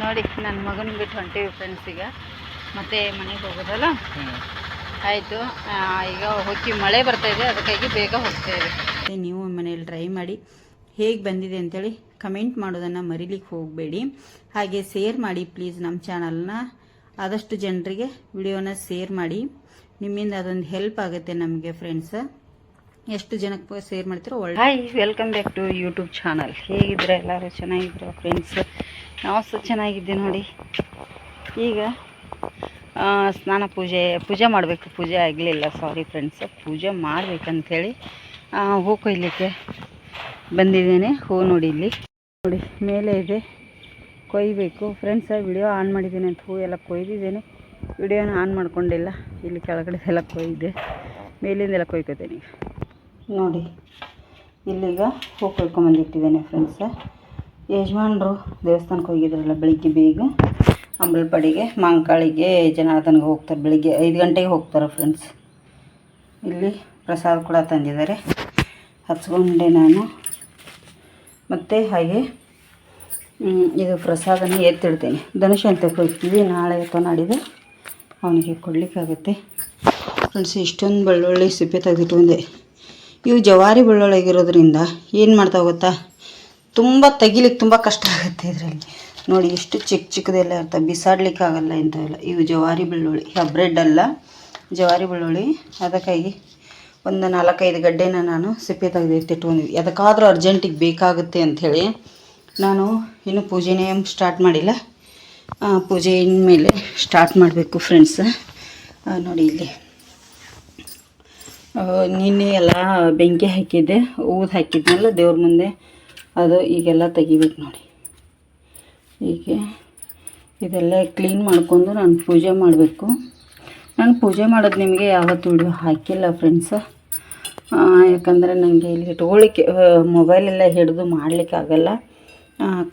ನೋಡಿ ನನ್ನ ಮಗನ ಬಿಟ್ಟು ಹೊಂಟೀವಿ ಫ್ರೆಂಡ್ಸ್ ಈಗ. ಮತ್ತೆ ಮನೆಗೆ ಹೋಗೋದಲ್ಲ? ಆಯಿತು. ಈಗ ಹೋಗಿ ಮಳೆ ಬರ್ತಾ ಇದೆ ಅದಕ್ಕಾಗಿ ಬೇಗ ಹೋಗ್ತೇವೆ ನೀವು ಮನೇಲಿ ಟ್ರೈ ಮಾಡಿ. ಹೇಗೆ ಬಂದಿದೆ ಅಂತೇಳಿ ಕಮೆಂಟ್ ಮಾಡೋದನ್ನು ಮರಿಲಿಕ್ಕೆ ಹೋಗಬೇಡಿ. ಹಾಗೆ ಶೇರ್ ಮಾಡಿ ಪ್ಲೀಸ್ ನಮ್ಮ ಚಾನಲ್ನ ಆದಷ್ಟು ಜನರಿಗೆ ವಿಡಿಯೋನ ಶೇರ್ ಮಾಡಿ. ನಿಮ್ಮಿಂದ ಅದೊಂದು ಹೆಲ್ಪ್ ಆಗುತ್ತೆ ನಮಗೆ ಫ್ರೆಂಡ್ಸ್ ಎಷ್ಟು ಜನಕ್ಕೆ ಶೇರ್ ಮಾಡ್ತೀರೋ ಒಳ್ಳೆ hi welcome back to YouTube channel ಹೇಗಿದ್ರೆ ಎಲ್ಲರೂ ಚೆನ್ನಾಗಿದ್ರು ಫ್ರೆಂಡ್ಸ್ ನಾವು ಸಹ ಚೆನ್ನಾಗಿದ್ದೆ ನೋಡಿ. ಈಗ ಸ್ನಾನ ಪೂಜೆ ಪೂಜೆ ಮಾಡಬೇಕು. ಪೂಜೆ ಆಗಲಿಲ್ಲ ಸಾರಿ ಫ್ರೆಂಡ್ಸ್ ಪೂಜೆ ಮಾಡಬೇಕಂತೇಳಿ ಹೂ ಕೊಯ್ಲಿಕ್ಕೆ ಬಂದಿದ್ದೇನೆ. ಹೂ ನೋಡಿ ಇಲ್ಲಿ. ನೋಡಿ, ಮೇಲೆ ಇದೆ. ಕೊಯ್ಬೇಕು. ಫ್ರೆಂಡ್ಸ್ ವಿಡಿಯೋ ಆನ್ ಮಾಡಿದ್ದೀನಿ ಅಂತ ಹೂ ಎಲ್ಲ ಕೊಯ್ದಿದ್ದೇನೆ. ವಿಡಿಯೋನ ಆನ್ ಮಾಡ್ಕೊಂಡಿಲ್ಲ. ಇಲ್ಲಿ ಕೆಳಗಡೆ ಎಲ್ಲ ಕೊಯ್ದೆ. ಮೇಲಿಂದೆಲ್ಲ ಕೊಯ್ಕೋತೇನೆ. ನೋಡಿ, ಇಲ್ಲಿಗ ಹೂ ಕೊಯ್ಕೊಂಬಂದಿಟ್ಟಿದ್ದೇನೆ ಫ್ರೆಂಡ್ಸ ಯಜಮಾನ್ರು ದೇವಸ್ಥಾನಕ್ಕೆ ಹೋಗಿದ್ರಲ್ಲ, ಬೆಳಿಗ್ಗೆ ಬೇಗ ಅಂಬಲಪಾಡಿಗೆ, ಮಾಂಕಾಳಿಗೆ ಜನಾರ್ದನ್ಗೆ ಹೋಗ್ತಾರೆ, ಬೆಳಿಗ್ಗೆ ಐದು ಗಂಟೆಗೆ ಹೋಗ್ತಾರೆ ಫ್ರೆಂಡ್ಸ್ ಇಲ್ಲಿ ಪ್ರಸಾದ ಕೂಡ ತಂದಿದ್ದಾರೆ. ಹಚ್ಕೊಂಡೆ ನಾನು. ಮತ್ತು ಹಾಗೆ ಇದು ಪ್ರಸಾದನ ಎತ್ತಿಡ್ತೀನಿ. ಧನುಷ್ ಅಂತ ಹೋಗ್ತೀವಿ ನಾಳೆ ಅಥವಾ ನಾಡಿದ್ದು ಅವನಿಗೆ ಕೊಡಲಿಕ್ಕಾಗುತ್ತೆ. ಫ್ರೆಂಡ್ಸ್ ಇಷ್ಟೊಂದು ಬೆಳ್ಳುಳ್ಳಿ ಸಿಪ್ಪೆ ತೆಗೆದಿಟ್ಕೊಂಡೆ ಇವು ಜವಾರಿ ಬೆಳ್ಳುಳ್ಳಿ ಆಗಿರೋದ್ರಿಂದ ಏನು ಮಾಡ್ತಾ ಗೊತ್ತಾ? ತುಂಬ ತೆಗಿಲಿಕ್ಕೆ ತುಂಬ ಕಷ್ಟ ಆಗುತ್ತೆ ಇದರಲ್ಲಿ. ನೋಡಿ, ಎಷ್ಟು ಚಿಕ್ಕ ಚಿಕ್ಕದೆಲ್ಲ ಇರ್ತವೆ ಬಿಸಾಡ್ಲಿಕ್ಕೆ ಆಗಲ್ಲ ಇಂಥವೆಲ್ಲ ಇವು ಜವಾರಿ ಬೆಳ್ಳುಳ್ಳಿ. ಬ್ರೆಡ್ ಅಲ್ಲ. ಜವಾರಿ ಬೆಳ್ಳುಳ್ಳಿ. ಅದಕ್ಕಾಗಿ ಒಂದು ನಾಲ್ಕೈದು ಗಡ್ಡೆನ ನಾನು ಸಿಪ್ಪೆ ತೆಗೆದು ಎತ್ತಿಟ್ಕೊಂಡಿದ್ವಿ. ಅದಕ್ಕಾದರೂ ಅರ್ಜೆಂಟಿಗೆ ಬೇಕಾಗುತ್ತೆ ಅಂಥೇಳಿ ನಾನು ಇನ್ನೂ ಪೂಜೆನೇ ಸ್ಟಾರ್ಟ್ ಮಾಡಿಲ್ಲ. ಪೂಜೆ ಇನ್ಮೇಲೆ ಸ್ಟಾರ್ಟ್ ಮಾಡಬೇಕು ಫ್ರೆಂಡ್ಸ್. ನೋಡಿ ಇಲ್ಲಿ. ನಿನ್ನೆ ಎಲ್ಲ ಬೆಂಕಿ ಹಾಕಿದ್ದೆ, ಊದು ಹಾಕಿದ್ನಲ್ಲ ದೇವ್ರ ಮುಂದೆ. ಅದು ಈಗೆಲ್ಲ ತೆಗಿಬೇಕು ನೋಡಿ. ಹೀಗೆ ಇದೆಲ್ಲ ಕ್ಲೀನ್ ಮಾಡ್ಕೊಂಡು ನಾನು ಪೂಜೆ ಮಾಡಬೇಕು. ನಾನು ಪೂಜೆ ಮಾಡೋದು ನಿಮಗೆ ಯಾವತ್ತು ವಿಡಿಯೋ ಹಾಕಿಲ್ಲ ಫ್ರೆಂಡ್ಸ ಯಾಕಂದರೆ ನನಗೆ ಇಲ್ಲಿ ಇಟ್ಕೊಳ್ಳಿಕ್ಕೆ ಮೊಬೈಲೆಲ್ಲ ಹಿಡಿದು ಮಾಡಲಿಕ್ಕೆ ಆಗಲ್ಲ.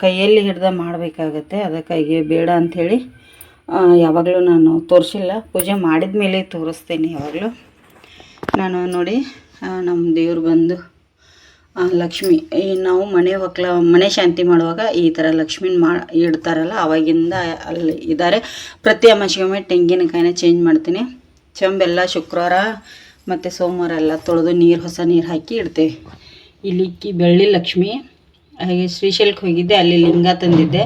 ಕೈಯಲ್ಲಿ ಹಿಡ್ದು ಮಾಡಬೇಕಾಗತ್ತೆ ಅದಕ್ಕಾಗಿ ಬೇಡ ಅಂಥೇಳಿ ಯಾವಾಗಲೂ ನಾನು ತೋರಿಸಿಲ್ಲ. ಪೂಜೆ ಮಾಡಿದ ಮೇಲೆ ತೋರಿಸ್ತೇನೆ ಯಾವಾಗಲೂ. ನಾನು ನೋಡಿ ನಮ್ಮ ದೇವ್ರು ಬಂದು ಲಕ್ಷ್ಮಿ, ಈ ನಾವು ಮನೆ ಒಕ್ಲ, ಮನೆ ಶಾಂತಿ ಮಾಡುವಾಗ ಈ ಥರ ಲಕ್ಷ್ಮಿನ ಮಾ, ಇಡ್ತಾರಲ್ಲ, ಅವಾಗಿಂದ ಅಲ್ಲಿ ಇದ್ದಾರೆ ಪ್ರತಿ ಅಮಾಸಿಗೊಮ್ಮೆ ತೆಂಗಿನಕಾಯಿನ ಚೇಂಜ್ ಮಾಡ್ತೀನಿ. ಚಂಬೆಲ್ಲ ಶುಕ್ರವಾರ ಮತ್ತು ಸೋಮವಾರ ಎಲ್ಲ ತೊಳೆದು ನೀರು, ಹೊಸ ನೀರು ಹಾಕಿ ಇಡ್ತೇವೆ. ಇಲ್ಲಿ ಬೆಳ್ಳಿ ಲಕ್ಷ್ಮಿ, ಹಾಗೆ ಶ್ರೀಶೈಲಕ್ಕೆ ಹೋಗಿದ್ದೆ, ಅಲ್ಲಿ ಲಿಂಗ ತಂದಿದ್ದೆ.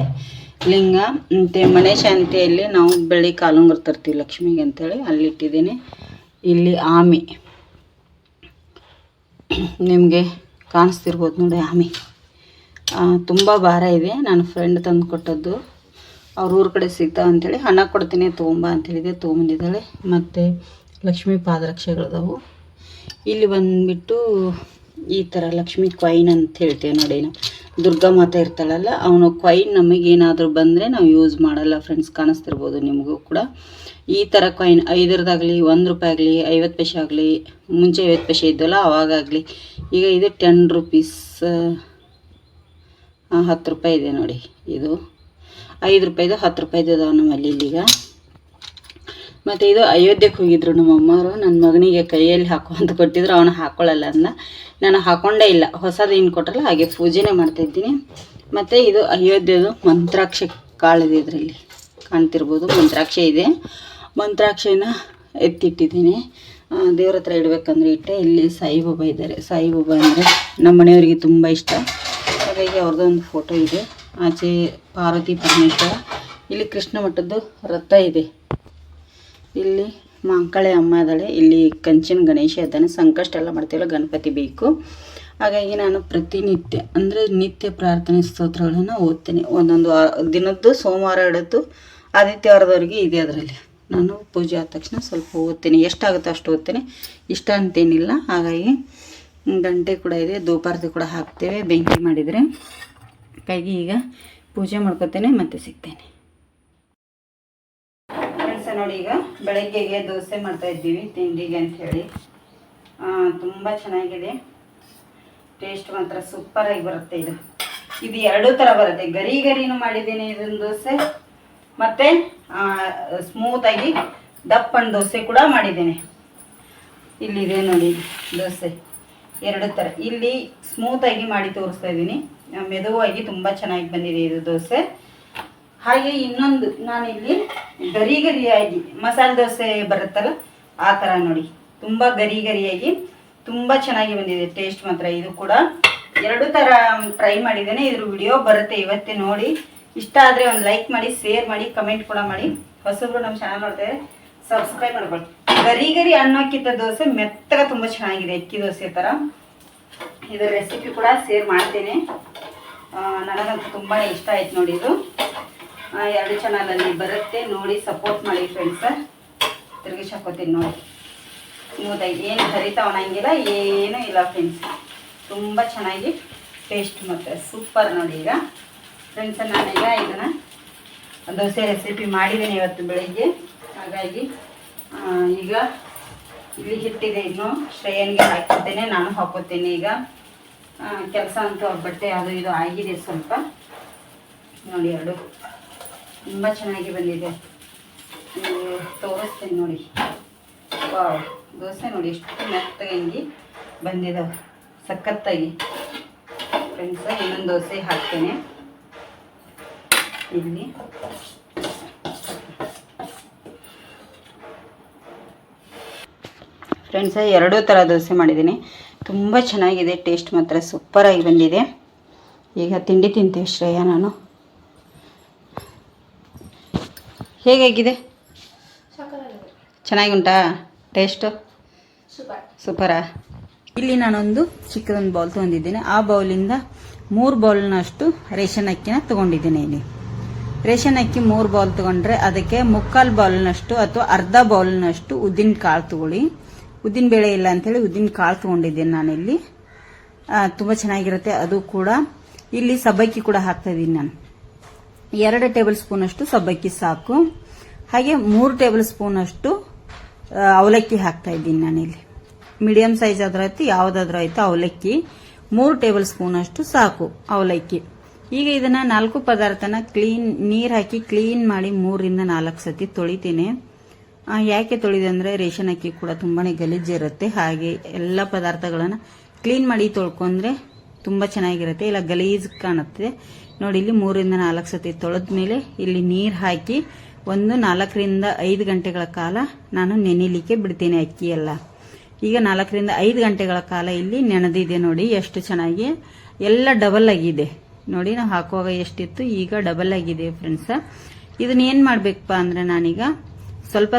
ಲಿಂಗ, ಮತ್ತು ಮನೆ ಶಾಂತಿಯಲ್ಲಿ ನಾವು ಬೆಳ್ಳಿ ಕಾಲುಂಗರು ತರ್ತೀವಿ ಲಕ್ಷ್ಮಿಗೆ ಅಂತೇಳಿ, ಅಲ್ಲಿ ಇಟ್ಟಿದ್ದೀನಿ. ಇಲ್ಲಿ ಆಮಿ. ನಿಮಗೆ ಕಾಣಿಸ್ತಿರ್ಬೋದು ನೋಡಿ ಆಮೆ. ತುಂಬ ಭಾರ ಇದೆ. ನನ್ನ ಫ್ರೆಂಡ್ ತಂದು ಕೊಟ್ಟದ್ದು. ಅವ್ರ ಊರ ಕಡೆ ಸಿಗ್ತಾವ ಅಂಥೇಳಿ ಹಣ ಕೊಡ್ತೀನಿ, ತೊಗೊಂಬ ಅಂತೇಳಿದೆ, ತೊಗೊಂಬಂದಿದ್ದಾಳೆ. ಮತ್ತು ಲಕ್ಷ್ಮೀ ಪಾದರಕ್ಷೆಗಳಿದಾವು. ಇಲ್ಲಿ ಬಂದುಬಿಟ್ಟು ಈ ಥರ ಲಕ್ಷ್ಮೀ ಕ್ವೈನ್ ಅಂತ ಹೇಳ್ತೇವೆ ನೋಡಿ ನಾವು. ದುರ್ಗಾ ಮಾತಾ ಇರ್ತಾಳಲ್ಲ, ಅವನು ಕ್ವೈನ್ ನಮಗೇನಾದರೂ ಬಂದರೆ ನಾವು ಯೂಸ್ ಮಾಡಲ್ಲ ಫ್ರೆಂಡ್ಸ್ ಕಾಣಿಸ್ತಿರ್ಬೋದು ನಿಮಗೂ ಕೂಡ. ಈ ಥರ ಕಾಯಿನ್ ಐದರದಾಗಲಿ ಒಂದು ರೂಪಾಯಿ ಆಗಲಿ ಐವತ್ತು ಪೈಸೆ ಆಗಲಿ, ಮುಂಚೆ ಐವತ್ತು ಪೈಸೆ ಇದ್ದಲ್ಲ, ಅವಾಗಾಗಲಿ. ಈಗ ಇದು ಟೆನ್ ರುಪೀಸ್ ಹತ್ತು ರೂಪಾಯಿ ಇದೆ ನೋಡಿ, ಇದು. ಐದು ರೂಪಾಯಿದು ಹತ್ತು ರೂಪಾಯಿದು ಅದಾವೆ ನಮ್ಮಲ್ಲಿ ಇಲ್ಲೀಗ. ಮತ್ತು ಇದು ಅಯೋಧ್ಯೆಗೆ ಹೋಗಿದ್ರು ನಮ್ಮ ಅಮ್ಮವರು. ನನ್ನ ಮಗನಿಗೆ ಕೈಯಲ್ಲಿ ಹಾಕೋ ಅಂತ ಕೊಟ್ಟಿದ್ರು. ಅವನು ಹಾಕೊಳ್ಳಲ್ಲ ಅಂದ ನಾನು ಹಾಕೊಂಡೇ ಇಲ್ಲ. ಹೊಸದು ಏನು ಕೊಟ್ಟರಲ್ಲ ಹಾಗೆ ಪೂಜೆನೇ ಮಾಡ್ತಾಯಿದ್ದೀನಿ ಮತ್ತು ಇದು ಅಯೋಧ್ಯೆದು ಮಂತ್ರಾಕ್ಷಿ ಕಾಳಿದೆ ಇದರಲ್ಲಿ. ಕಾಣ್ತಿರ್ಬೋದು, ಮಂತ್ರಾಕ್ಷಿ ಇದೆ. ಮಂತ್ರಾಕ್ಷಿನ ಎತ್ತಿಟ್ಟಿದ್ದೀನಿ. ದೇವ್ರ ಹತ್ರ ಇಡಬೇಕಂದ್ರೆ ಇಟ್ಟೆ. ಇಲ್ಲಿ ಸಾಯಿಬಾಬಾ ಇದ್ದಾರೆ. ಸಾಯಿಬಾಬಾ ಅಂದರೆ ನಮ್ಮ ಮನೆಯವರಿಗೆ ತುಂಬ ಇಷ್ಟ. ಹಾಗಾಗಿ ಅವ್ರದ್ದೊಂದು ಫೋಟೋ ಇದೆ. ಆಚೆ ಪಾರ್ವತಿ ಪರಮೇಶ್ವರ. ಇಲ್ಲಿ ಕೃಷ್ಣ ಮಠದ್ದು ರಥ ಇದೆ. ಇಲ್ಲಿ ಮಾಂಕಳೆ ಅಮ್ಮ ಅದಾಳೆ. ಇಲ್ಲಿ ಕಂಚಿನ ಗಣೇಶ ಇದ್ದಾನೆ. ಸಂಕಷ್ಟ ಎಲ್ಲ ಮಾಡ್ತೀವಲ್ಲ, ಗಣಪತಿ ಬೇಕು. ಹಾಗಾಗಿ ನಾನು ಪ್ರತಿನಿತ್ಯ, ಅಂದರೆ ನಿತ್ಯ ಪ್ರಾರ್ಥನೆ ಸ್ತೋತ್ರಗಳನ್ನು ಓದ್ತೇನೆ. ಒಂದೊಂದು ದಿನದ್ದು ಸೋಮವಾರ ಹಿಡಿದು ಆದಿತ್ಯವಾರದವರೆಗೆ ಇದೆ ಅದರಲ್ಲಿ. ನಾನು ಪೂಜೆ ಆದ ತಕ್ಷಣ ಸ್ವಲ್ಪ ಓದ್ತೀನಿ. ಎಷ್ಟಾಗುತ್ತೋ ಅಷ್ಟು ಓದ್ತೇನೆ. ಇಷ್ಟ ಅಂತೇನಿಲ್ಲ. ಹಾಗಾಗಿ ಗಂಟೆ ಕೂಡ ಇದೆ, ಧೂಪಾರತಿ ಕೂಡ ಹಾಕ್ತೇವೆ. ಬೆಂಕಿ ಮಾಡಿದರೆ ಹಾಗಾಗಿ ಈಗ ಪೂಜೆ ಮಾಡ್ಕೊತೇನೆ ಮತ್ತೆ ಸಿಗ್ತೇನೆ. ನೋಡಿ ಈಗ ಬೆಳಗ್ಗೆಗೆ ದೋಸೆ ಮಾಡ್ತಾ ಇದ್ದೀವಿ, ತಿಂಡಿಗೆ ಅಂತ ಹೇಳಿ. ತುಂಬ ಚೆನ್ನಾಗಿದೆ. ಟೇಸ್ಟ್ ಮಾತ್ರ ಸೂಪರಾಗಿ ಬರುತ್ತೆ ಇದು. ಇದು ಎರಡೂ ಥರ ಬರುತ್ತೆ. ಗರಿ ಗರಿನೂ ಮಾಡಿದ್ದೀನಿ ಇದನ್ನ ದೋಸೆ. ಮತ್ತು ಸ್ಮೂತಾಗಿ ದಪ್ಪನ ದೋಸೆ ಕೂಡ ಮಾಡಿದ್ದೀನಿ. ಇಲ್ಲಿದೆ ನೋಡಿ ದೋಸೆ. ಎರಡು ಥರ ಇಲ್ಲಿ ಸ್ಮೂತಾಗಿ ಮಾಡಿ ತೋರಿಸ್ತಾ ಇದ್ದೀನಿ. ಮೆದುವಾಗಿ ತುಂಬ ಚೆನ್ನಾಗಿ ಬಂದಿದೆ ಇದು ದೋಸೆ. ಹಾಗೆ ಇನ್ನೊಂದು, ನಾನಿಲ್ಲಿ ಗರಿ ಗರಿಯಾಗಿ ಮಸಾಲೆ ದೋಸೆ ಬರುತ್ತಲ್ಲ, ಆ ಥರ ನೋಡಿ. ತುಂಬ ಗರಿ ಗರಿಯಾಗಿ ತುಂಬ ಚೆನ್ನಾಗಿ ಬಂದಿದೆ ಟೇಸ್ಟ್ ಮಾತ್ರ. ಇದು ಕೂಡ ಎರಡು ಥರ ಟ್ರೈ ಮಾಡಿದ್ದೇನೆ, ಇದ್ರ ವಿಡಿಯೋ ಬರುತ್ತೆ ಇವತ್ತೇ ನೋಡಿ. ಇಷ್ಟ ಆದರೆ ಒಂದು ಲೈಕ್ ಮಾಡಿ ಶೇರ್ ಮಾಡಿ ಕಮೆಂಟ್ ಕೂಡ ಮಾಡಿ. ಹೊಸಬ್ರು ನಮ್ಮ ಚಾನಲ್ ನೋಡ್ತಾರೆ ಸಬ್ಸ್ಕ್ರೈಬ್ ಮಾಡ್ಕೊಳ್ಳಿ. ಗರಿ ಗರಿ ಅನ್ನೋಕ್ಕಿಂತ ದೋಸೆ ಮೆತ್ತಗ ತುಂಬ ಚೆನ್ನಾಗಿದೆ, ಅಕ್ಕಿ ದೋಸೆ ಥರ ಇದರ ರೆಸಿಪಿ ಕೂಡ ಶೇರ್ ಮಾಡ್ತೇನೆ. ನನಗಂತೂ ತುಂಬಾ ಇಷ್ಟ ಆಯ್ತು ನೋಡಿ ಇದು. ಎರಡು ಚಾನಲಲ್ಲಿ ಬರುತ್ತೆ. ನೋಡಿ ಸಪೋರ್ಟ್ ಮಾಡಿ ಫ್ರೆಂಡ್ಸ್ ತಿರುಗಿಸಿ ಹಾಕೋತೀನಿ ನೋಡಿ. ಮೂದಾಗಿ ಏನು ಹರಿತಾ ಒಣಗಿಲ್ಲ ಏನೂ ಇಲ್ಲ ಫ್ರೆಂಡ್ಸ್ ತುಂಬ ಚೆನ್ನಾಗಿ ಟೇಸ್ಟ್ ಮತ್ತು ಸೂಪರ್ ನೋಡಿ ಈಗ. ಫ್ರೆಂಡ್ಸ್ ನಾನೀಗ ಇದನ್ನು ದೋಸೆ ರೆಸಿಪಿ ಮಾಡಿದ್ದೀನಿ ಇವತ್ತು ಬೆಳಿಗ್ಗೆ. ಹಾಗಾಗಿ ಈಗ ಇಲ್ಲಿ ಹಿಟ್ಟಿದೆ. ಇನ್ನು ಶ್ರೇಯನ್ಗೆ ಹಾಕಿದ್ದೇನೆ ನಾನು ಹಾಕೋತೀನಿ ಈಗ. ಕೆಲಸ ಅಂತೂ ಬಟ್ಟೆ ಅದು ಇದು ಆಗಿದೆ ಸ್ವಲ್ಪ. ನೋಡಿ ಎರಡು. ತುಂಬ ಚೆನ್ನಾಗಿ ಬಂದಿದೆ. ತೋರಿಸ್ತೇನೆ ನೋಡಿ. ವಾವ್, ದೋಸೆ ನೋಡಿ, ಎಷ್ಟು ಮೆತ್ತಗಾಗಿ ಬಂದಿದ್ದಾವೆ ಸಖತ್ತಾಗಿ. ಫ್ರೆಂಡ್ಸ ಇನ್ನೊಂದು ದೋಸೆ ಹಾಕ್ತೇನೆ. ಇಲ್ಲಿ. ಫ್ರೆಂಡ್ಸ ಎರಡೂ ಥರ ದೋಸೆ ಮಾಡಿದ್ದೀನಿ. ತುಂಬ ಚೆನ್ನಾಗಿದೆ ಟೇಸ್ಟ್ ಮಾತ್ರ ಸೂಪರಾಗಿ ಬಂದಿದೆ. ಈಗ ತಿಂಡಿ ತಿಂತೀವಿ ಶ್ರೇಯ ನಾನು. ಹೇಗಾಗಿದೆ? ಚೆನ್ನಾಗಿ ಉಂಟಾ ಟೇಸ್ಟು ಸೂಪರಾ ಇಲ್ಲಿ ನಾನೊಂದು ಚಿಕ್ಕದೊಂದು ಬೌಲ್ ತೊಗೊಂಡಿದ್ದೇನೆ. ಆ ಬೌಲಿಂದ ಮೂರು ಬೌಲ್ನಷ್ಟು ರೇಷನ್ ಅಕ್ಕಿನ ತೊಗೊಂಡಿದ್ದೇನೆ ಇಲ್ಲಿ. ರೇಷನ್ ಅಕ್ಕಿ ಮೂರು ಬೌಲ್ ತಗೊಂಡ್ರೆ ಅದಕ್ಕೆ ಮುಕ್ಕಾಲು ಬೌಲ್ನಷ್ಟು ಅಥವಾ ಅರ್ಧ ಬೌಲ್ನಷ್ಟು ಉದ್ದಿನ ಕಾಳು ತಗೊಳ್ಳಿ. ಉದ್ದಿನ ಬೇಳೆ ಇಲ್ಲ ಅಂತೇಳಿ ಉದ್ದಿನ ಕಾಳು ತೊಗೊಂಡಿದ್ದೇನೆ ನಾನಿಲ್ಲಿ. ತುಂಬ ಚೆನ್ನಾಗಿರುತ್ತೆ. ಅದು ಕೂಡ ಇಲ್ಲಿ ಸಬ್ಬಕ್ಕಿ ಕೂಡ ಹಾಕ್ತಾ ಇದ್ದೀನಿ ನಾನು. ಎರಡು ಟೇಬಲ್ ಸ್ಪೂನ್ ಅಷ್ಟು ಸಬ್ಬಕ್ಕಿ ಸಾಕು. ಹಾಗೆ ಮೂರು ಟೇಬಲ್ ಸ್ಪೂನ್ ಅಷ್ಟು ಅವಲಕ್ಕಿ ಹಾಕ್ತಾ ಇದ್ದೀನಿ ನಾನಿಲ್ಲಿ. ಮೀಡಿಯಂ ಸೈಜ್ ಆದ್ರೂ ಆಯ್ತು, ಯಾವುದಾದ್ರೂ ಆಯ್ತು ಅವಲಕ್ಕಿ. ಮೂರು ಟೇಬಲ್ ಸ್ಪೂನ್ ಅಷ್ಟು ಸಾಕು ಅವಲಕ್ಕಿ. ಈಗ ಇದನ್ನ ನಾಲ್ಕು ಪದಾರ್ಥನ ಕ್ಲೀನ್, ನೀರು ಹಾಕಿ ಕ್ಲೀನ್ ಮಾಡಿ ಮೂರಿಂದ ನಾಲ್ಕು ಸತಿ ತೊಳಿತೀನಿ. ಯಾಕೆ ತೊಳಿದೆ ಅಂದ್ರೆ ರೇಷನ್ ಅಕ್ಕಿ ಕೂಡ ತುಂಬಾನೇ ಗಲೀಜಿರುತ್ತೆ ಹಾಗೆ ಎಲ್ಲ ಪದಾರ್ಥಗಳನ್ನ ಕ್ಲೀನ್ ಮಾಡಿ ತೊಳ್ಕೊಂಡ್ರೆ ತುಂಬಾ ಚೆನ್ನಾಗಿರುತ್ತೆ. ಇಲ್ಲ ಗಲೀಜ್ ಕಾಣುತ್ತೆ. ನೋಡಿ, ಇಲ್ಲಿ ಮೂರಿಂದ ನಾಲ್ಕು ಸತಿ ತೊಳೆದ ಮೇಲೆ ಇಲ್ಲಿ ನೀರು ಹಾಕಿ ಒಂದು ನಾಲ್ಕರಿಂದ ಐದು ಗಂಟೆಗಳ ಕಾಲ ನಾನು ನೆನಿಲಿಕ್ಕೆ ಬಿಡ್ತೇನೆ ಅಕ್ಕಿ ಎಲ್ಲ ಈಗ ನಾಲ್ಕರಿಂದ ಐದು ಗಂಟೆಗಳ ಕಾಲ ಇಲ್ಲಿ ನೆನೆದಿದೆ ನೋಡಿ, ಎಷ್ಟು ಚೆನ್ನಾಗಿ. ಎಲ್ಲ ಡಬಲ್ ಆಗಿದೆ. ನೋಡಿ, ನಾವು ಹಾಕುವಾಗ ಎಷ್ಟಿತ್ತು? ಈಗ ಡಬಲ್ ಆಗಿದೆ ಫ್ರೆಂಡ್ಸ್ ಇದನ್ನ ಏನು ಮಾಡ್ಬೇಕಪ್ಪ ಅಂದ್ರೆ ನಾನೀಗ ಸ್ವಲ್ಪ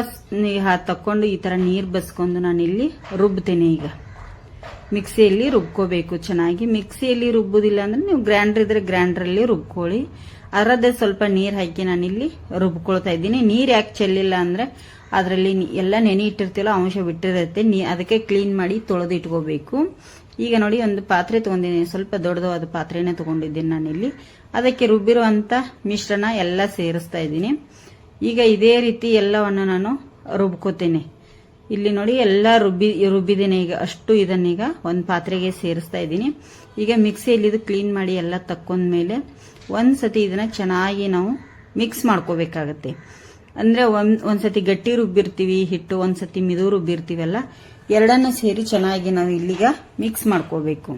ತಕ್ಕೊಂಡು ಈ ತರ ನೀರು ಬಸ್ಕೊಂಡು ನಾನಿಲ್ಲಿ ರುಬ್ತೇನೆ ಈಗ. ಮಿಕ್ಸಿಯಲ್ಲಿ ರುಬ್ಕೋಬೇಕು ಚೆನ್ನಾಗಿ. ಮಿಕ್ಸಿಯಲ್ಲಿ ರುಬ್ಬುದಿಲ್ಲ ಅಂದ್ರೆ ನೀವು ಗ್ರೈಂಡರ್ ಇದ್ರೆ ಗ್ರೈಂಡರಲ್ಲಿ ರುಬ್ಕೊಳ್ಳಿ. ಅದರದ್ದೇ ಸ್ವಲ್ಪ ನೀರು ಹಾಕಿ ನಾನಿಲ್ಲಿ ರುಬ್ಕೊಳ್ತಾ ಇದ್ದೀನಿ. ನೀರು ಯಾಕೆ ಚೆಲ್ಲಿಲ್ಲ ಅಂದ್ರೆ ಅದರಲ್ಲಿ ಎಲ್ಲ ನೆನೆ ಇಟ್ಟಿರ್ತಿಲ್ಲ ಅಂಶ ಬಿಟ್ಟಿರುತ್ತೆ. ನೀ ಅದಕ್ಕೆ ಕ್ಲೀನ್ ಮಾಡಿ ತೊಳೆದು ಇಟ್ಕೋಬೇಕು. ಈಗ ನೋಡಿ ಒಂದು ಪಾತ್ರೆ ತಗೊಂಡಿದ್ದೀನಿ. ಸ್ವಲ್ಪ ದೊಡ್ಡದಾದ ಪಾತ್ರೆನೇ ತಗೊಂಡಿದ್ದೀನಿ ನಾನಿಲ್ಲಿ. ಅದಕ್ಕೆ ರುಬ್ಬಿರುವಂತ ಮಿಶ್ರಣ ಎಲ್ಲ ಸೇರಿಸ್ತಾ ಇದ್ದೀನಿ. ಈಗ ಇದೇ ರೀತಿ ಎಲ್ಲವನ್ನು ನಾನು ರುಬ್ಕೋತೇನೆ. ಇಲ್ಲಿ ನೋಡಿ ಎಲ್ಲ ರುಬ್ಬಿ, ರುಬ್ಬಿದ್ದೀನಿ ಈಗ, ಅಷ್ಟು ಇದನ್ನೀಗ ಒಂದು ಪಾತ್ರೆಗೆ ಸೇರಿಸ್ತಾ ಇದ್ದೀನಿ. ಈಗ ಮಿಕ್ಸಿಯಲ್ಲಿ ಇದು ಕ್ಲೀನ್ ಮಾಡಿ ಎಲ್ಲ ತಕ್ಕೊಂಡ್ಮೇಲೆ ಒಂದು ಸತಿ ಇದನ್ನ ಚೆನ್ನಾಗಿ ನಾವು ಮಿಕ್ಸ್ ಮಾಡ್ಕೋಬೇಕಾಗತ್ತೆ. ಒಂದು ಒಂದು ಸತಿ ಗಟ್ಟಿ ರುಬ್ಬಿರ್ತೀವಿ, ಹಿಟ್ಟು, ಒಂದ್ಸತಿ ಮಿದು ರುಬ್ಬಿರ್ತೀವಲ್ಲ, ಎರಡನ್ನೂ ಸೇರಿ ಚೆನ್ನಾಗಿ ನಾವು ಇಲ್ಲಿಗ ಮಿಕ್ಸ್ ಮಾಡ್ಕೋಬೇಕು.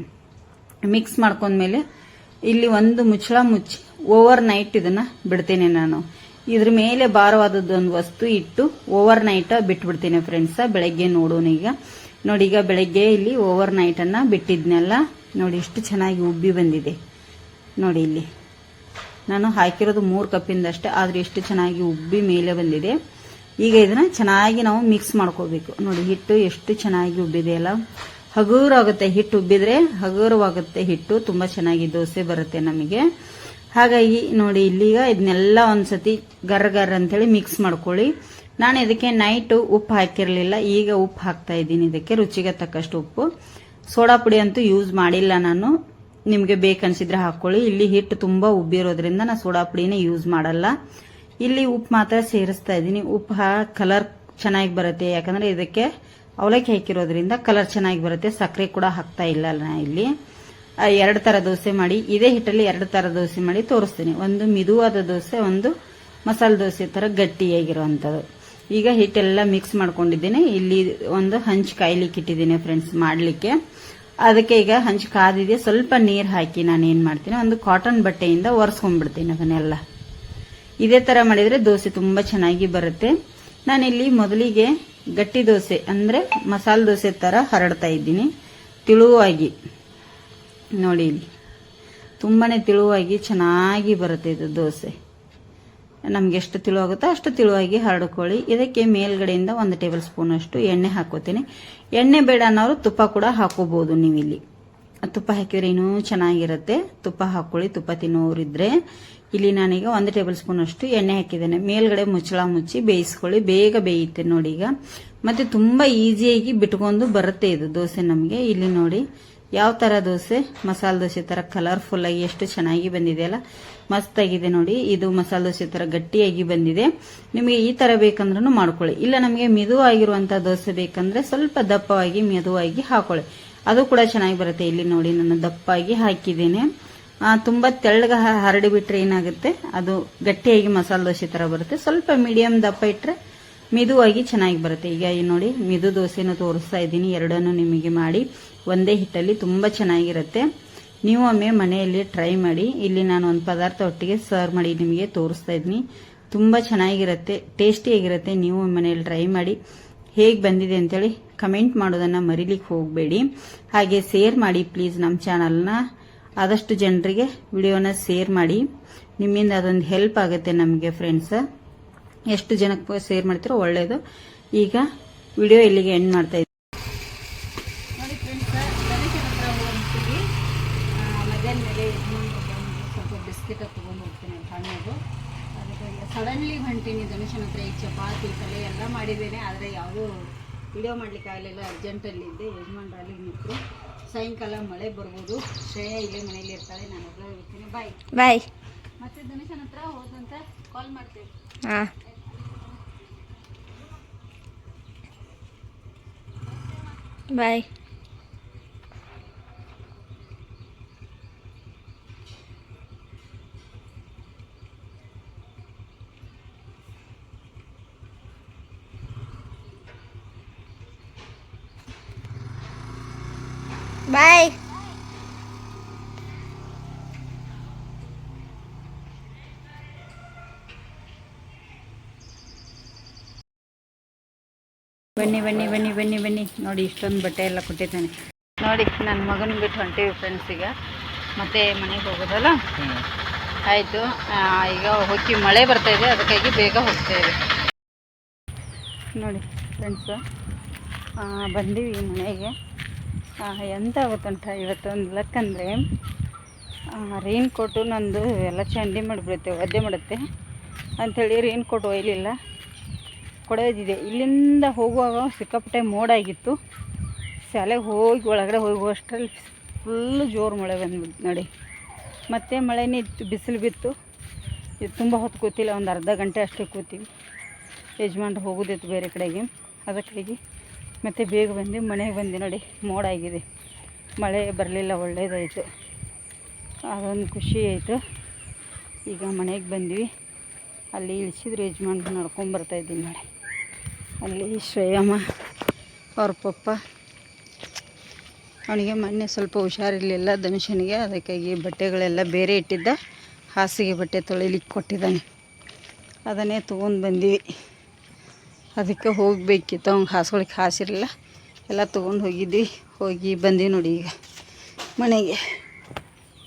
ಮಿಕ್ಸ್ ಮಾಡ್ಕೊಂಡ್ಮೇಲೆ ಇಲ್ಲಿ ಒಂದು ಮುಚ್ಚಳ ಮುಚ್ಚಿ ಓವರ್ ನೈಟ್ ಇದನ್ನ ಬಿಡ್ತೇನೆ ನಾನು. ಇದ್ರ ಮೇಲೆ ಭಾರವಾದದ್ದೊಂದು ವಸ್ತು ಇಟ್ಟು ಓವರ್ ನೈಟ್ ಬಿಟ್ಬಿಡ್ತೀನಿ ಫ್ರೆಂಡ್ಸ್ ಬೆಳಗ್ಗೆ ನೋಡೋಣ ಈಗ. ನೋಡಿ ಈಗ ಬೆಳಗ್ಗೆ ಇಲ್ಲಿ ಓವರ್ ನೈಟ್ ಅನ್ನ ಬಿಟ್ಟಿದ್ನೆಲ್ಲ. ನೋಡಿ ಎಷ್ಟು ಚೆನ್ನಾಗಿ ಉಬ್ಬಿ ಬಂದಿದೆ. ನೋಡಿ ಇಲ್ಲಿ. ನಾನು ಹಾಕಿರೋದು ಮೂರು ಕಪ್ಪಿಂದಷ್ಟೇ, ಆದ್ರೆ ಎಷ್ಟು ಚೆನ್ನಾಗಿ ಉಬ್ಬಿ ಮೇಲೆ ಬಂದಿದೆ. ಈಗ ಇದನ್ನ ಚೆನ್ನಾಗಿ ನಾವು ಮಿಕ್ಸ್ ಮಾಡ್ಕೋಬೇಕು. ನೋಡಿ ಹಿಟ್ಟು ಎಷ್ಟು ಚೆನ್ನಾಗಿ ಉಬ್ಬಿದೆ ಅಲ್ಲ. ಹಗುರಾಗುತ್ತೆ ಹಿಟ್ಟು ಉಬ್ಬಿದ್ರೆ ಹಗುರವಾಗುತ್ತೆ ಹಿಟ್ಟು. ತುಂಬಾ ಚೆನ್ನಾಗಿ ದೋಸೆ ಬರುತ್ತೆ ನಮಗೆ. ಹಾಗಾಗಿ ನೋಡಿ ಇಲ್ಲಿಗ ಇದನ್ನೆಲ್ಲ ಒಂದ್ಸತಿ ಗರ್ ಗರ್ ಅಂತೇಳಿ ಮಿಕ್ಸ್ ಮಾಡ್ಕೊಳ್ಳಿ. ನಾನು ಇದಕ್ಕೆ ನೈಟ್ ಉಪ್ಪು ಹಾಕಿರಲಿಲ್ಲ, ಈಗ ಉಪ್ಪು ಹಾಕ್ತಾ ಇದ್ದೀನಿ ಇದಕ್ಕೆ, ರುಚಿಗೆ ತಕ್ಕಷ್ಟು ಉಪ್ಪು. ಸೋಡಾ ಪುಡಿ ಅಂತೂ ಯೂಸ್ ಮಾಡಿಲ್ಲ ನಾನು. ನಿಮಗೆ ಬೇಕನ್ಸಿದ್ರೆ ಹಾಕೊಳ್ಳಿ. ಇಲ್ಲಿ ಹಿಟ್ಟು ತುಂಬ ಉಬ್ಬಿರೋದ್ರಿಂದ ನಾನು ಸೋಡಾ ಪುಡಿನೇ ಯೂಸ್ ಮಾಡಲ್ಲ. ಇಲ್ಲಿ ಉಪ್ಪು ಮಾತ್ರ ಸೇರಿಸ್ತಾ ಇದ್ದೀನಿ. ಉಪ್ಪು ಕಲರ್ ಚೆನ್ನಾಗಿ ಬರುತ್ತೆ. ಯಾಕಂದ್ರೆ ಇದಕ್ಕೆ ಅವಲಕ್ಕಿ ಹಾಕಿರೋದ್ರಿಂದ ಕಲರ್ ಚೆನ್ನಾಗಿ ಬರುತ್ತೆ. ಸಕ್ಕರೆ ಕೂಡ ಹಾಕ್ತಾ ಇಲ್ಲ ಇಲ್ಲಿ. ಎರಡು ತರ ದೋಸೆ ಮಾಡಿ, ಇದೇ ಹಿಟ್ಟಲ್ಲಿ ಎರಡು ತರ ದೋಸೆ ಮಾಡಿ ತೋರಿಸ್ತೀನಿ. ಒಂದು ಮಿದುವಾದ ದೋಸೆ, ಒಂದು ಮಸಾಲೆ ದೋಸೆ ತರ ಗಟ್ಟಿಯಾಗಿರುವಂಥದ್ದು. ಈಗ ಹಿಟ್ಟೆಲ್ಲ ಮಿಕ್ಸ್ ಮಾಡ್ಕೊಂಡಿದ್ದೀನಿ. ಇಲ್ಲಿ ಒಂದು ಹಂಚ್ ಕಾಯ್ಲಿಕ್ಕೆ ಇಟ್ಟಿದ್ದೀನಿ ಫ್ರೆಂಡ್ಸ್ ಮಾಡಲಿಕ್ಕೆ. ಅದಕ್ಕೆ ಈಗ ಹಂಚ್ ಕಾದಿದೆ. ಸ್ವಲ್ಪ ನೀರು ಹಾಕಿ ನಾನು ಏನು ಮಾಡ್ತೀನಿ, ಒಂದು ಕಾಟನ್ ಬಟ್ಟೆಯಿಂದ ಒರೆಸ್ಕೊಂಡ್ಬಿಡ್ತೀನಿ ಅದನ್ನೆಲ್ಲ. ಇದೇ ಥರ ಮಾಡಿದರೆ ದೋಸೆ ತುಂಬ ಚೆನ್ನಾಗಿ ಬರುತ್ತೆ. ನಾನಿಲ್ಲಿ ಮೊದಲಿಗೆ ಗಟ್ಟಿ ದೋಸೆ ಅಂದರೆ ಮಸಾಲೆ ದೋಸೆ ಥರ ಹರಡ್ತಾ ಇದ್ದೀನಿ. ತಿಳುವಾಗಿ. ನೋಡಿ ಇಲ್ಲಿ. ತುಂಬಾ ತಿಳುವಾಗಿ ಚೆನ್ನಾಗಿ ಬರುತ್ತೆ ಇದು ದೋಸೆ. ನಮ್ಗೆ ಎಷ್ಟು ತಿಳುವಾಗುತ್ತೋ ಅಷ್ಟು ತಿಳುವಾಗಿ ಹರಡ್ಕೊಳ್ಳಿ. ಇದಕ್ಕೆ ಮೇಲ್ಗಡೆಯಿಂದ ಒಂದು ಟೇಬಲ್ ಸ್ಪೂನ್ ಅಷ್ಟು ಎಣ್ಣೆ ಹಾಕೋತೀನಿ. ಎಣ್ಣೆ ಬೇಡ ಅನ್ನೋರು ತುಪ್ಪ ಕೂಡ ಹಾಕೋಬಹುದು ನೀವು ಇಲ್ಲಿ ತುಪ್ಪ ಹಾಕಿದ್ರೆ ಇನ್ನೂ ಚೆನ್ನಾಗಿರುತ್ತೆ. ತುಪ್ಪ ಹಾಕೊಳ್ಳಿ, ತುಪ್ಪ ತಿನ್ನೋರಿದ್ರೆ. ಇಲ್ಲಿ ನಾನೀಗ ಒಂದು ಟೇಬಲ್ ಸ್ಪೂನ್ ಅಷ್ಟು ಎಣ್ಣೆ ಹಾಕಿದ್ದೇನೆ. ಮೇಲ್ಗಡೆ ಮುಚ್ಚಳ ಮುಚ್ಚಿ ಬೇಯಿಸ್ಕೊಳ್ಳಿ. ಬೇಗ ಬೇಯುತ್ತೆ ನೋಡಿ ಈಗ. ಮತ್ತೆ ತುಂಬಾ ಈಸಿಯಾಗಿ ಬಿಟ್ಕೊಂಡು ಬರುತ್ತೆ ಇದು ದೋಸೆ ನಮಗೆ. ಇಲ್ಲಿ ನೋಡಿ. ಯಾವ ತರ ದೋಸೆ? ಮಸಾಲೆ ದೋಸೆ ತರ ಕಲರ್ಫುಲ್ ಆಗಿ ಎಷ್ಟು ಚೆನ್ನಾಗಿ ಬಂದಿದೆ ಅಲ್ಲ? ಮಸ್ತ್ ಆಗಿದೆ ನೋಡಿ. ಇದು ಮಸಾಲೆ ದೋಸೆ ತರ ಗಟ್ಟಿಯಾಗಿ ಬಂದಿದೆ. ನಿಮಗೆ ಈ ತರ ಬೇಕಂದ್ರೂ ಮಾಡ್ಕೊಳ್ಳಿ. ಇಲ್ಲ ನಮಗೆ ಮೆದುವಾಗಿರುವಂತಹ ದೋಸೆ ಬೇಕಂದ್ರೆ ಸ್ವಲ್ಪ ದಪ್ಪವಾಗಿ ಮೆದುವಾಗಿ ಹಾಕೊಳ್ಳಿ. ಅದು ಕೂಡ ಚೆನ್ನಾಗಿ ಬರುತ್ತೆ. ಇಲ್ಲಿ ನೋಡಿ ನಾನು ದಪ್ಪಾಗಿ ಹಾಕಿದ್ದೇನೆ. ತುಂಬಾ ತೆಳ್ಳಗ ಹರಡಿ ಬಿಟ್ರೆ ಏನಾಗುತ್ತೆ? ಅದು ಗಟ್ಟಿಯಾಗಿ ಮಸಾಲೆ ದೋಸೆ ತರ ಬರುತ್ತೆ. ಸ್ವಲ್ಪ ಮೀಡಿಯಂ ದಪ್ಪ ಇಟ್ಟರೆ ಮೆದುವಾಗಿ ಚೆನ್ನಾಗಿ ಬರುತ್ತೆ. ಈಗ ನೋಡಿ ಮೆದು ದೋಸೆನ ತೋರಿಸ್ತಾ ಇದ್ದೀನಿ. ಎರಡನ್ನು ನಿಮಗೆ ಮಾಡಿ. ಒಂದೇ ಹಿಟ್ಟಲ್ಲಿ ತುಂಬ ಚೆನ್ನಾಗಿರುತ್ತೆ. ನೀವು ಒಮ್ಮೆ ಮನೆಯಲ್ಲಿ ಟ್ರೈ ಮಾಡಿ, ಇಲ್ಲಿ ನಾನು ಒಂದು ಪದಾರ್ಥ ಒಟ್ಟಿಗೆ ಸರ್ವ್ ಮಾಡಿ ನಿಮಗೆ ತೋರಿಸ್ತಾ ಇದ್ದೀನಿ. ತುಂಬ ಚೆನ್ನಾಗಿರುತ್ತೆ ಟೇಸ್ಟಿಯಾಗಿರುತ್ತೆ ನೀವು ಮನೆಯಲ್ಲಿ ಟ್ರೈ ಮಾಡಿ. ಹೇಗೆ ಬಂದಿದೆ ಅಂತೇಳಿ ಕಮೆಂಟ್ ಮಾಡೋದನ್ನು ಮರಿಲಿಕ್ಕೆ ಹೋಗಬೇಡಿ. ಹಾಗೆ ಶೇರ್ ಮಾಡಿ ಪ್ಲೀಸ್ ನಮ್ಮ ಚಾನಲ್ನ ಆದಷ್ಟು ಜನರಿಗೆ ವಿಡಿಯೋನ ಶೇರ್ ಮಾಡಿ. ನಿಮ್ಮಿಂದ ಅದೊಂದು ಹೆಲ್ಪ್ ಆಗುತ್ತೆ ನಮಗೆ ಫ್ರೆಂಡ್ಸ್ ಎಷ್ಟು ಜನಕ್ಕೆ ಶೇರ್ ಮಾಡ್ತೀರೋ ಒಳ್ಳೆಯದು ಈಗ ವಿಡಿಯೋ ಇಲ್ಲಿಗೆ ಎಂಡ್ ಮಾಡ್ತಾ ಇದ್ದೀನಿ ನೋಡಿ ಫ್ರೆಂಡ್ಸ್ ಹತ್ರ ಹೋಗ್ತೀವಿ ಮಧ್ಯಾಹ್ನ ಮೇಲೆ ಸ್ವಲ್ಪ ಬಿಸ್ಕೆಟ್ ತೊಗೊಂಡು ಹೋಗ್ತೀನಿ ಹಣ್ಣದು ಅದಕ್ಕೆ ಸಡನ್ಲಿ ಹೊಂಟೀನಿ ಧನುಷನ ಹತ್ರ ಈಗ ಚಪಾತಿ ಕಲೆ ಎಲ್ಲ ಮಾಡಿದ್ದೇನೆ. ಆದರೆ ಯಾವುದೂ ವಿಡಿಯೋ ಮಾಡ್ಲಿಕ್ಕೆ ಆಗಲಿಲ್ಲ. ಅರ್ಜೆಂಟಲ್ಲಿ ಇದ್ದೆ. ಯಜಮಾನ್ರು ಅಲ್ಲಿ ನಿಂತರು ಸಾಯಂಕಾಲ ಮಳೆ ಬರ್ಬೋದು. ಶ್ರೇಯ ಇಲ್ಲೇ ಮನೇಲಿ ಇರ್ತಾಳೆ. ನಾನು ಒಬ್ಬಳೇ ಹೋಗ್ತೀನಿ. ಬಾಯ್ ಬಾಯ್ ಮತ್ತೆ ಧನುಷನ ಹತ್ರ ಹೋದಂತ ಕಾಲ್ ಮಾಡ್ತೇವೆ. ಹಾಂ. ಬಾಯ್ ಬಾಯ್ ಬನ್ನಿ ಬನ್ನಿ ಬನ್ನಿ ಬನ್ನಿ ಬನ್ನಿ. ನೋಡಿ, ಇಷ್ಟೊಂದು ಬಟ್ಟೆ ಎಲ್ಲ ಕೊಟ್ಟಿದ್ದಾನೆ. ನೋಡಿ ನನ್ನ ಮಗನ ಬಿಟ್ಟು ಹೊಂಟೀವಿ ಫ್ರೆಂಡ್ಸಿಗೆ ಮತ್ತೆ ಮನೆಗೆ ಹೋಗೋದಲ್ಲ? ಆಯಿತು. ಈಗ ಹೋಗಿ ಮಳೆ ಬರ್ತಾ ಇದೆ, ಅದಕ್ಕಾಗಿ ಬೇಗ ಹೋಗ್ತಾ ಇದೆ ನೋಡಿ ಫ್ರೆಂಡ್ಸು ಬಂದೀವಿ ಮನೆಗೆ. ಎಂತ ಗೊತ್ತುಂಟ? ಇವತ್ತೊಂದು ಲಕ್ಕಂದರೆ ರೈನ್ ಕೋಟು ನಂದು ಎಲ್ಲ ಚಂಡಿ ಮಾಡಿಬಿಡುತ್ತೆ, ಒದ್ದೆ ಮಾಡುತ್ತೆ. ಅಂಥೇಳಿ ರೈನ್ ಕೋಟ್ ಒಯ್ಲಿಲ್ಲ ಕೊಡೋದಿದೆ. ಇಲ್ಲಿಂದ ಹೋಗುವಾಗ ಸಿಕ್ಕಾಪಟ್ಟೆ ಮೋಡ ಆಗಿತ್ತು. ಶಾಲೆಗೆ ಹೋಗಿ ಒಳಗಡೆ ಹೋಗುವಷ್ಟರಲ್ಲಿ ಫುಲ್ಲು ಜೋರು ಮಳೆ ಬಂದ್ಬಿಡ್ತು ನೋಡಿ. ಮತ್ತೆ ಮಳೆನೇ ಇತ್ತು, ಬಿಸಿಲು ಬಿತ್ತು. ಇದು ತುಂಬ ಹೊತ್ತು ಕೂತಿಲ್ಲ, ಒಂದು ಅರ್ಧ ಗಂಟೆ ಅಷ್ಟೇ ಕೂತೀವಿ. ಯಜಮಾನ್ರು ಹೋಗೋದಿತ್ತು ಬೇರೆ ಕಡೆಗೆ. ಅದಕ್ಕಾಗಿ ಮತ್ತೆ ಬೇಗ ಬಂದು ಮನೆಗೆ ಬಂದು ನೋಡಿ, ಮೋಡ ಆಗಿದೆ. ಮಳೆ ಬರಲಿಲ್ಲ ಒಳ್ಳೆಯದಾಯಿತು ಅದೊಂದು ಖುಷಿ ಆಯಿತು. ಈಗ ಮನೆಗೆ ಬಂದ್ವಿ. ಅಲ್ಲಿ ಇಳಿಸಿದ್ರೆ ಯಜಮಾನ್ರು ನಡ್ಕೊಂಬರ್ತಾಯಿದ್ದೀನಿ ನೋಡಿ. ಅಲ್ಲಿ ಶ್ರೇಯಮ್ಮ, ಅವ್ರ ಪಪ್ಪ. ಅವನಿಗೆ ಮೊನ್ನೆ ಸ್ವಲ್ಪ ಹುಷಾರಿರಲಿಲ್ಲ ಧನುಷನಿಗೆ ಅದಕ್ಕಾಗಿ ಬಟ್ಟೆಗಳೆಲ್ಲ ಬೇರೆ ಇಟ್ಟಿದ್ದ. ಹಾಸಿಗೆ ಬಟ್ಟೆ ತೊಳಿಲಿಕ್ಕೆ ಕೊಟ್ಟಿದ್ದಾನೆ. ಅದನ್ನೇ ತೊಗೊಂಡು ಬಂದೀವಿ. ಅದಕ್ಕೆ ಹೋಗಬೇಕಿತ್ತು ಅವ್ನಿಗೆ ಹಾಸ್ಕೊಳಿಕ್ಕೆ ಹಾಸಿರಲಿಲ್ಲ ಎಲ್ಲ ತೊಗೊಂಡು ಹೋಗಿದ್ವಿ. ಹೋಗಿ ಬಂದೀವಿ ನೋಡಿ ಈಗ ಮನೆಗೆ.